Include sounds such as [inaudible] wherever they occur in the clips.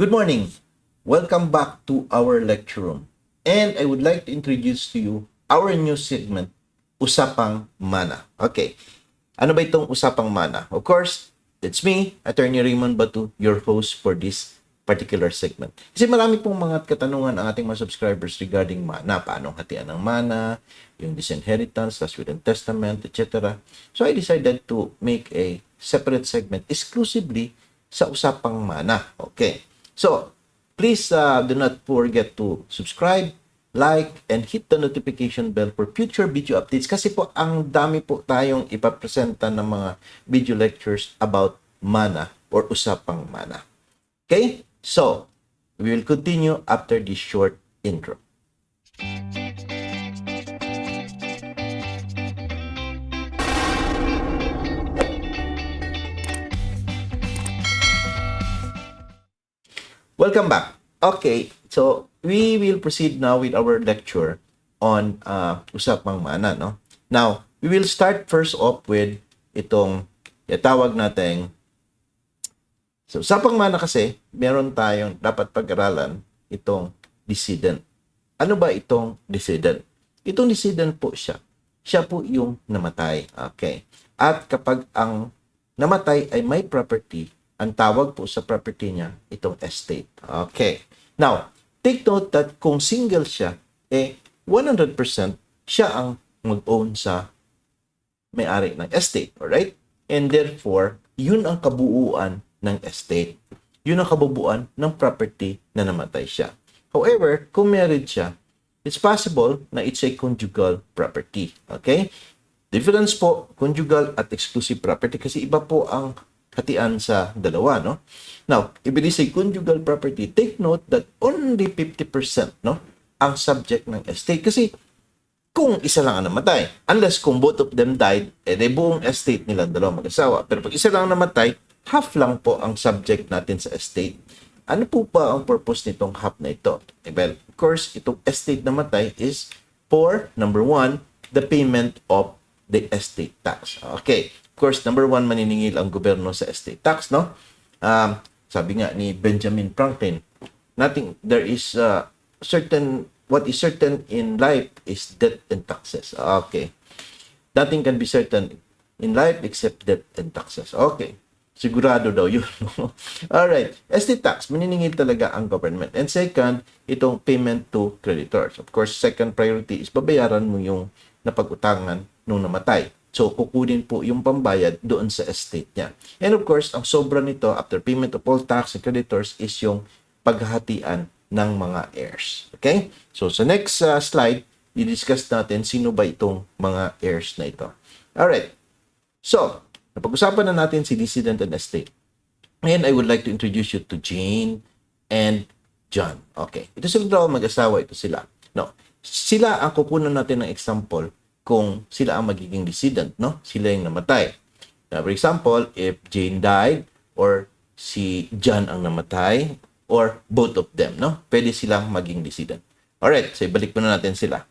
Good morning. Welcome back to our lecture room. And I would like to introduce to you our new segment, Usapang Mana. Okay. Ano ba itong Usapang Mana? Of course, it's me, Attorney Raymond Batu, your host for this particular segment. Kasi marami pong mga katanungan ang ating mga subscribers regarding mana. Paano hatian ng mana, yung disinheritance, last will and testament, etc. So I decided to make a separate segment exclusively sa usapang mana. Okay. So, please uh, do not forget to subscribe, like, and hit the notification bell for future video updates kasi po ang dami po tayong ipapresenta ng mga video lectures about mana or usapang mana. Okay? So, we will continue after this short intro. Welcome back. Okay, so we will proceed now with our lecture on uh, usapang mana, no? Now, we will start first off with itong tawag nating So, usapang mana kasi, meron tayong dapat pag-aralan itong decedent. Ano ba itong decedent? Itong decedent po siya. Siya po yung namatay. Okay. At kapag ang namatay ay may property, ang tawag po sa property niya, itong estate. Okay. Now, take note that kung single siya, eh, 100% siya ang mag-own sa may-ari ng estate. Alright? And therefore, yun ang kabuuan ng estate. Yun ang kabubuan ng property na namatay siya. However, kung married siya, it's possible na it's a conjugal property. Okay? Difference po, conjugal at exclusive property kasi iba po ang hatian sa dalawa, no? Now, if it is a conjugal property, take note that only 50%, no, ang subject ng estate. Kasi kung isa lang ang namatay, unless kung both of them died, eh, de buong estate nila dalawa mag-asawa. Pero pag isa lang ang namatay, half lang po ang subject natin sa estate. Ano po ba ang purpose nitong half na ito? Eh, well, of course, itong estate na matay is for, number one, the payment of the estate tax. Okay. Course, number one, maniningil ang gobyerno sa estate tax, no? Um, sabi nga ni Benjamin Franklin, nothing, there is uh, certain, what is certain in life is death and taxes. Okay. Nothing can be certain in life except death and taxes. Okay. Sigurado daw yun. [laughs] Alright. Estate tax, maniningil talaga ang government. And second, itong payment to creditors. Of course, second priority is babayaran mo yung napag-utangan nung namatay. So, kukunin po yung pambayad doon sa estate niya. And of course, ang sobra nito after payment of all tax and creditors is yung paghahatian ng mga heirs. Okay? So, sa next uh, slide, i-discuss natin sino ba itong mga heirs na ito. Alright. So, Napag-usapan na natin si Dissident and Estate. And I would like to introduce you to Jane and John. Okay. Ito sila daw mag-asawa. Ito sila. No. Sila ang kukunan natin ng example kung sila ang magiging dissident, no? Sila yung namatay. Now, for example, if Jane died or si John ang namatay or both of them, no? Pwede silang maging dissident. Alright, so ibalik muna natin sila.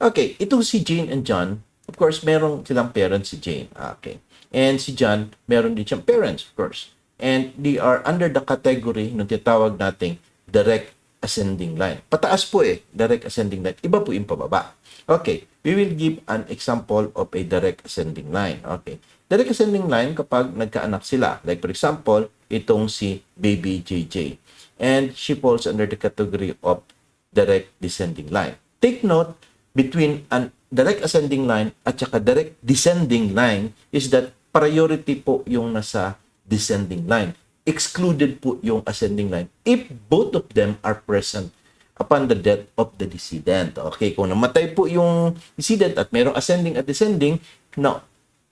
Okay, itong si Jane and John, of course, merong silang parents si Jane. Okay. And si John, meron din siyang parents, of course. And they are under the category ng tinatawag nating direct ascending line. Pataas po eh, direct ascending line. Iba po yung pababa. Okay, we will give an example of a direct ascending line. Okay. Direct ascending line kapag nagkaanak sila. Like for example, itong si baby JJ. And she falls under the category of direct descending line. Take note, between an direct ascending line at saka direct descending line is that priority po yung nasa descending line. Excluded po yung ascending line if both of them are present upon the death of the decedent. Okay, kung namatay po yung decedent at merong ascending at descending, no,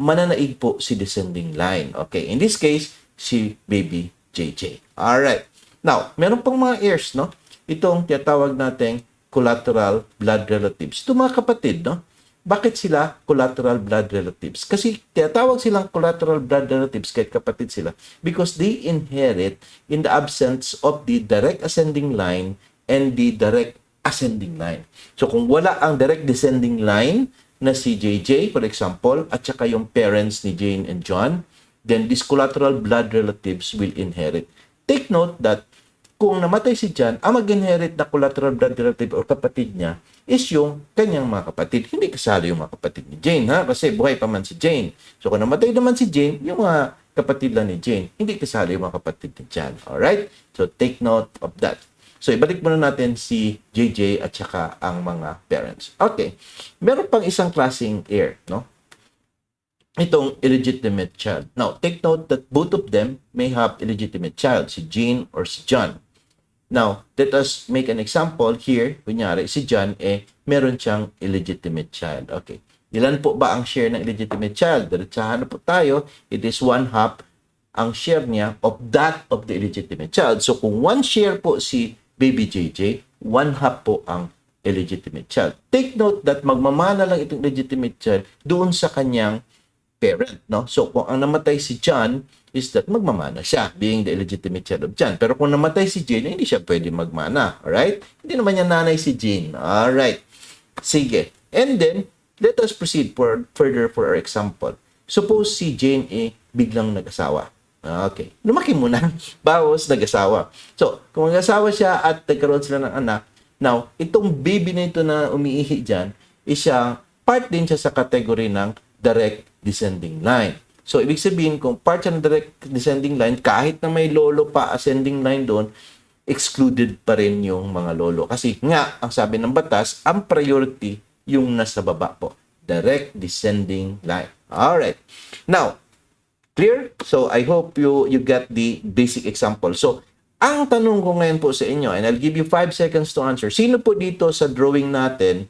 mananaig po si descending line. Okay, in this case, si baby JJ. Alright. Now, meron pang mga heirs, no? Itong tinatawag nating collateral blood relatives. Ito mga kapatid, no? Bakit sila collateral blood relatives? Kasi tinatawag silang collateral blood relatives kahit kapatid sila because they inherit in the absence of the direct ascending line and the direct ascending line. So kung wala ang direct descending line na si JJ, for example, at saka yung parents ni Jane and John, then these collateral blood relatives will inherit. Take note that kung namatay si John, ang mag-inherit na collateral blood relative o kapatid niya is yung kanyang mga kapatid. Hindi kasali yung mga kapatid ni Jane, ha? Kasi buhay pa man si Jane. So, kung namatay naman si Jane, yung mga kapatid lang ni Jane, hindi kasali yung mga kapatid ni John. Alright? So, take note of that. So, ibalik muna natin si JJ at saka ang mga parents. Okay. Meron pang isang klaseng heir, no? Itong illegitimate child. Now, take note that both of them may have illegitimate child, si Jean or si John. Now, let us make an example here. Kunyari, si John, eh, meron siyang illegitimate child. Okay. Ilan po ba ang share ng illegitimate child? Diretsahan po tayo. It is one half ang share niya of that of the illegitimate child. So, kung one share po si baby JJ, one half po ang illegitimate child. Take note that magmamana lang itong legitimate child doon sa kanyang parent, no? So, kung ang namatay si John, is that magmamana siya, being the illegitimate child of John. Pero kung namatay si Jane, hindi siya pwede magmana. Alright? Hindi naman niya nanay si Jane. Alright. Sige. And then, let us proceed for, further for our example. Suppose si Jane eh, biglang nag-asawa. Okay. Lumaki muna. [laughs] Bawas nag-asawa. So, kung nag-asawa siya at nagkaroon sila ng anak, now, itong baby na ito na umiihi dyan, is siya, part din siya sa kategory ng direct descending line. So, ibig sabihin, kung part siya ng direct descending line, kahit na may lolo pa ascending line doon, excluded pa rin yung mga lolo. Kasi nga, ang sabi ng batas, ang priority yung nasa baba po. Direct descending line. Alright. Now, clear? So, I hope you you get the basic example. So, ang tanong ko ngayon po sa inyo, and I'll give you 5 seconds to answer. Sino po dito sa drawing natin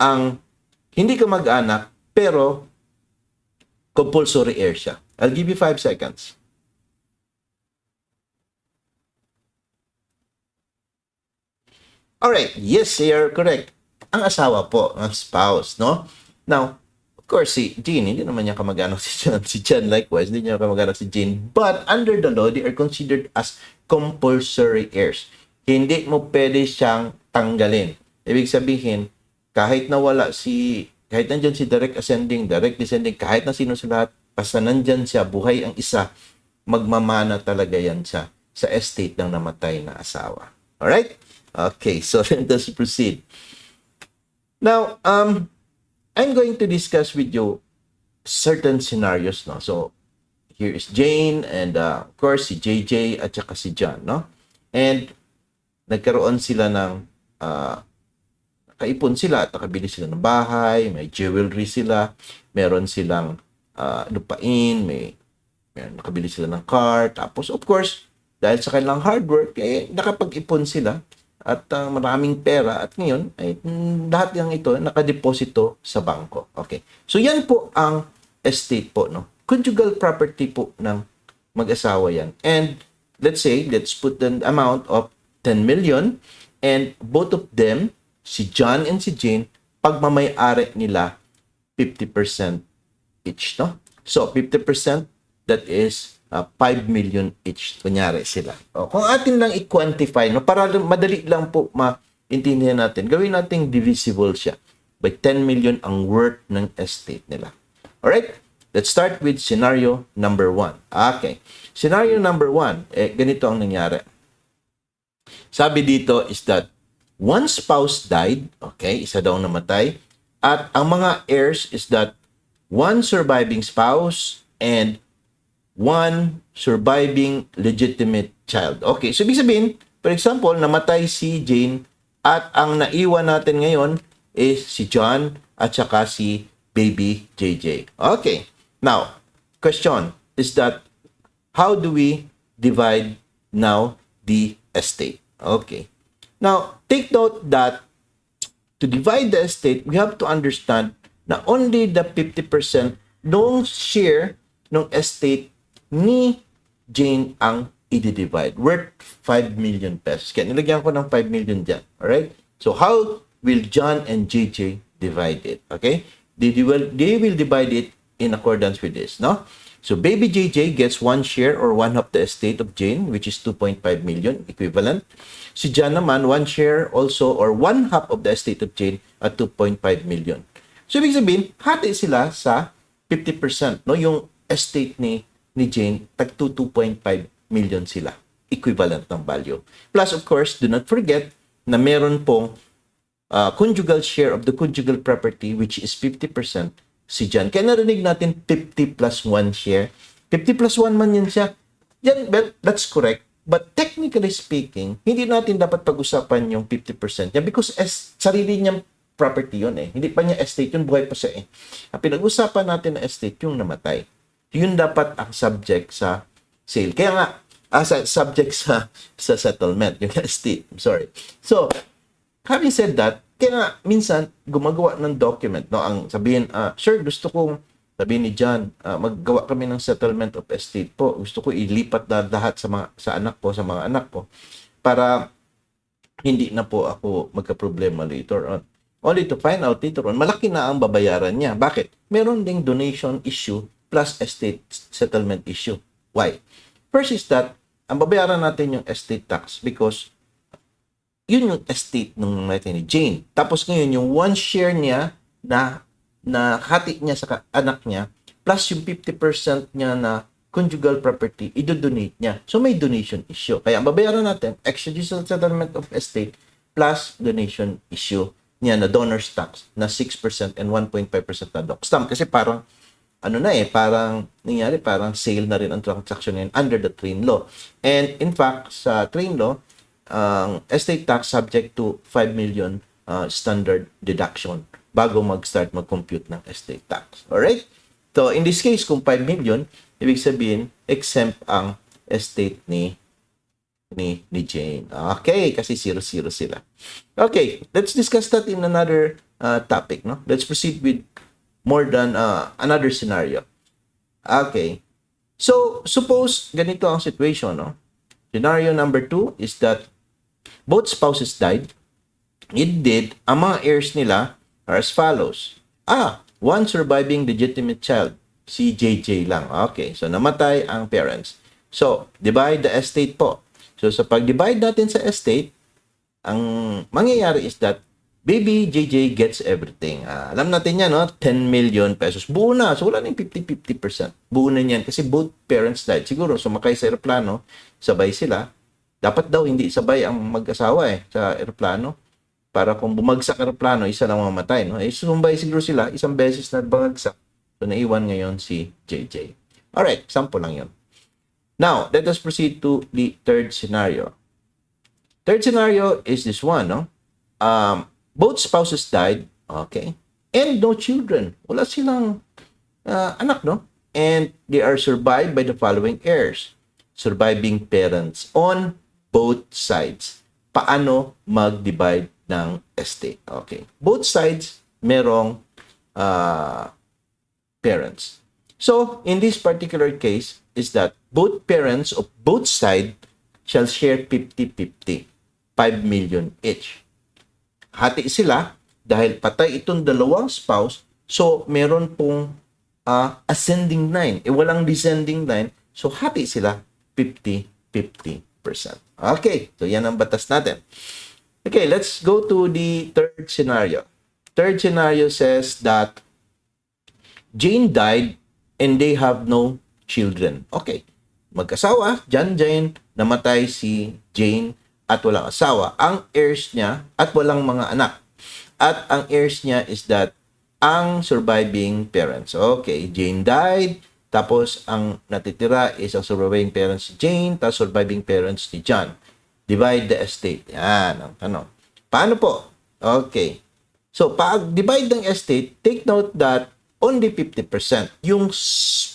ang hindi ka mag-anak, pero compulsory heir siya. I'll give you 5 seconds. Alright, yes, you're correct. Ang asawa po, ang spouse, no? Now, of course, si Jean, hindi naman niya kamag-anak si John. Si John likewise, hindi niya kamag-anak si Jean. But under the law, they are considered as compulsory heirs. Hindi mo pwede siyang tanggalin. Ibig sabihin, kahit nawala si kahit nandyan si direct ascending, direct descending, kahit na sino sa lahat, basta nandyan siya, buhay ang isa, magmamana talaga yan siya sa estate ng namatay na asawa. Alright? Okay, so [laughs] let us proceed. Now, um, I'm going to discuss with you certain scenarios, no? So, here is Jane and uh, of course si JJ at saka si John, no? And nagkaroon sila ng uh, nakaipon sila at nakabili sila ng bahay, may jewelry sila, meron silang uh, lupain, may, may nakabili sila ng car, tapos of course, dahil sa kanilang hard work, eh, nakapag-ipon sila at uh, maraming pera at ngayon ay mm, lahat ng ito nakadeposito sa bangko. Okay. So yan po ang estate po no. Conjugal property po ng mag-asawa yan. And let's say let's put the amount of 10 million and both of them si John and si Jane pagmamay-ari nila 50% each, no? So, 50% that is uh, 5 million each. Kunyari sila. O, kung atin lang i-quantify, no, para madali lang po maintindihan natin, gawin nating divisible siya by 10 million ang worth ng estate nila. Alright? Let's start with scenario number 1. Okay. Scenario number 1, eh, ganito ang nangyari. Sabi dito is that one spouse died, okay, isa daw namatay, at ang mga heirs is that one surviving spouse and one surviving legitimate child. Okay, so ibig sabihin, for example, namatay si Jane at ang naiwan natin ngayon is si John at saka si baby JJ. Okay, now, question is that how do we divide now the estate? Okay. Now, take note that to divide the estate, we have to understand na only the 50% nung share ng estate ni Jane ang i-divide. Worth 5 million pesos. Kaya nilagyan ko ng 5 million dyan. Alright? So, how will John and JJ divide it? Okay? They will, they will divide it in accordance with this, no? So, baby JJ gets one share or one half the estate of Jane, which is 2.5 million equivalent. Si John naman, one share also or one half of the estate of Jane at 2.5 million. So, ibig sabihin, hati sila sa 50%. No? Yung estate ni, ni Jane, tag 2.5 million sila. equivalent ng value. Plus, of course, do not forget na meron pong uh, conjugal share of the conjugal property which is 50% si John. Kaya narinig natin 50 plus 1 share. 50 plus 1 man yan siya. Yan, well, that's correct. But technically speaking, hindi natin dapat pag-usapan yung 50% niya because as sarili niyang property yun eh. Hindi pa niya estate yun, buhay pa siya eh. Ang pinag-usapan natin na estate, yung namatay. Yun dapat ang subject sa sale. Kaya nga, as a subject [laughs] sa sa settlement, yung estate. I'm sorry. So, having said that, kaya nga, minsan, gumagawa ng document, no? Ang sabihin, ah, sir, gusto kong, sabihin ni John, ah, maggawa kami ng settlement of estate po. Gusto ko ilipat na lahat sa mga sa anak ko, sa mga anak ko para hindi na po ako magka-problema later on. Only to find out later on, malaki na ang babayaran niya. Bakit? Meron ding donation issue plus estate settlement issue. Why? First is that, ang babayaran natin yung estate tax because yun yung estate nung natin ni Jane. Tapos ngayon, yung one share niya na na hati niya sa anak niya plus yung 50% niya na conjugal property, i-donate niya. So may donation issue. Kaya ang babayaran natin, extrajudicial settlement of estate plus donation issue niya na donor's tax na 6% and 1.5% na doc stamp. Kasi parang ano na eh, parang nangyari, parang sale na rin ang transaction na yun under the train law. And in fact, sa train law, ang estate tax subject to 5 million uh, standard deduction bago mag-start mag-compute ng estate tax. Alright? So, in this case, kung 5 million, ibig sabihin, exempt ang estate ni ni ni Jane. Okay, kasi 0-0 sila. Okay, let's discuss that in another uh, topic, no? Let's proceed with more than uh, another scenario. Okay. So, suppose ganito ang situation, no? Scenario number two is that both spouses died. Indeed, ang mga heirs nila are as follows. Ah, one surviving legitimate child. Si JJ lang. Okay, so namatay ang parents. So, divide the estate po. So, sa pag-divide natin sa estate, ang mangyayari is that baby JJ gets everything. Ah, alam natin yan, no? 10 million pesos. Buo na. So, wala na yung 50-50%. Buo na yan. Kasi both parents died. Siguro, sumakay sa aeroplano, sabay sila. Dapat daw hindi sabay ang mag-asawa eh sa aeroplano. Para kung bumagsak aeroplano, isa lang mamatay. No? Eh, sumbay siguro sila, isang beses na bumagsak. So, naiwan ngayon si JJ. Alright, sample lang yun. Now, let us proceed to the third scenario. Third scenario is this one, no? Um, both spouses died, okay, and no children. Wala silang uh, anak, no? And they are survived by the following heirs. Surviving parents on both sides. Paano mag-divide ng estate? Okay. Both sides, merong uh, parents. So, in this particular case, is that both parents of both sides shall share 50-50. 5 million each. Hati sila dahil patay itong dalawang spouse, so meron pong uh, ascending line. E walang descending line, so hati sila 50-50%. Okay, so yan ang batas natin. Okay, let's go to the third scenario. Third scenario says that Jane died and they have no children. Okay, mag-asawa, John Jane, namatay si Jane at walang asawa. Ang heirs niya at walang mga anak. At ang heirs niya is that ang surviving parents. Okay, Jane died, tapos ang natitira is ang surviving parents Jane, tapos surviving parents ni John. Divide the estate. Yan ang tanong. Paano po? Okay. So, pag divide ng estate, take note that only 50%. Yung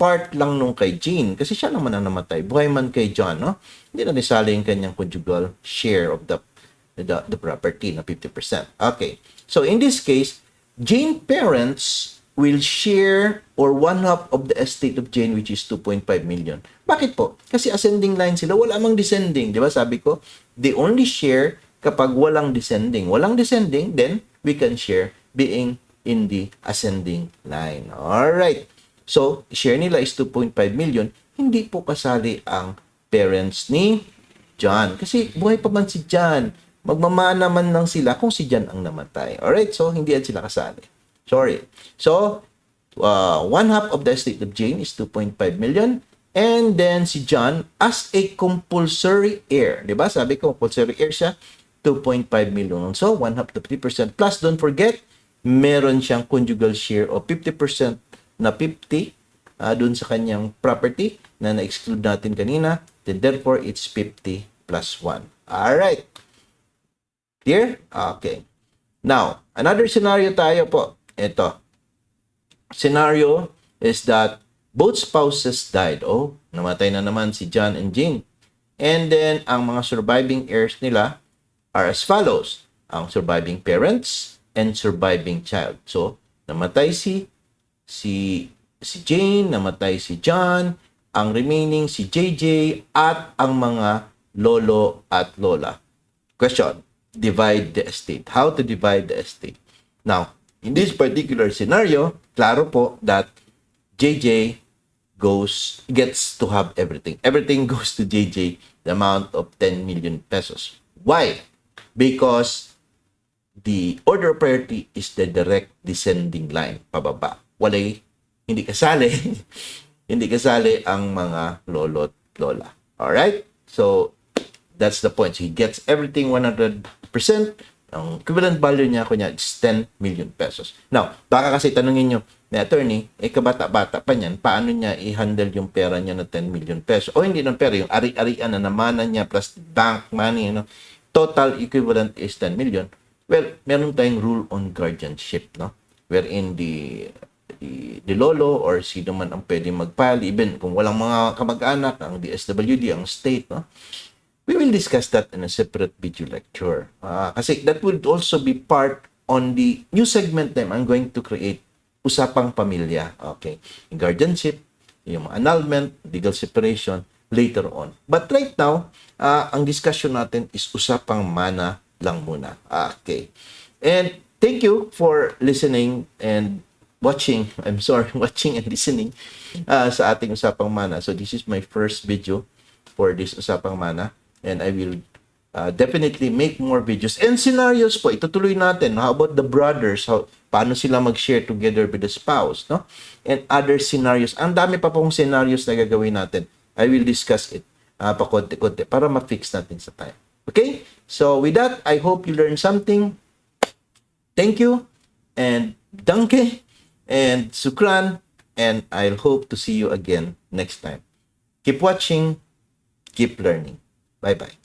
part lang nung kay Jean, kasi siya naman ang namatay. Buhay man kay John, no? Hindi na nisali yung kanyang conjugal share of the, the, the property na 50%. Okay. So, in this case, Jane parents will share or one half of the estate of Jane which is 2.5 million. Bakit po? Kasi ascending line sila, wala mang descending. Di ba sabi ko, they only share kapag walang descending. Walang descending, then we can share being in the ascending line. Alright. So, share nila is 2.5 million. Hindi po kasali ang parents ni John. Kasi buhay pa man si John. Magmamana man lang sila kung si John ang namatay. Alright? So, hindi yan sila kasali. Sorry. So, uh, one half of the estate of Jane is 2.5 million And then si John as a compulsory heir. 'Di ba? Sabi ko compulsory heir siya 2.5 million. So, 1 half to 50%. Plus, don't forget, meron siyang conjugal share of 50% na 50 uh, dun sa kanyang property na na-exclude natin kanina. Then, therefore, it's 50 plus 1. Alright. Clear? Okay. Now, another scenario tayo po. Ito. Scenario is that both spouses died. Oh, namatay na naman si John and Jane. And then, ang mga surviving heirs nila are as follows. Ang surviving parents and surviving child. So, namatay si si si Jane, namatay si John, ang remaining si JJ at ang mga lolo at lola. Question, divide the estate. How to divide the estate? Now, in this particular scenario, klaro po that JJ goes gets to have everything. Everything [laughs] goes to JJ the amount of 10 million pesos. Why? Because the order of priority is the direct descending line pababa. Walay hindi kasali. [laughs] hindi kasali ang mga lolo at lola. All right? So that's the point. He gets everything 100%. Ang equivalent value niya kunya is 10 million pesos. Now, baka kasi tanungin nyo, may attorney, eh kabata-bata pa niyan, paano niya i-handle yung pera niya na 10 million pesos? O hindi ng pera, yung ari-arian na namanan niya plus bank money, no? total equivalent is 10 million. Well, meron tayong rule on guardianship, no? Wherein the the, the lolo or sino man ang pwede mag-file, even kung walang mga kamag-anak, ang DSWD, ang state, no? We will discuss that in a separate video lecture. Ah, kasi that would also be part on the new segment na I'm going to create, Usapang Pamilya. Okay. Yung guardianship, yung annulment, legal separation, later on. But right now, ah, ang discussion natin is Usapang Mana lang muna. Okay. And thank you for listening and watching. [laughs] I'm sorry, [laughs] watching and listening ah, sa ating Usapang Mana. So this is my first video for this Usapang Mana and I will uh, definitely make more videos and scenarios po itutuloy natin how about the brothers how paano sila mag-share together with the spouse no and other scenarios ang dami pa pong scenarios na gagawin natin I will discuss it uh, pa konti-konti para ma-fix natin sa time okay? So with that I hope you learned something. Thank you. And danke. And sukran and I'll hope to see you again next time. Keep watching. Keep learning. Bye bye.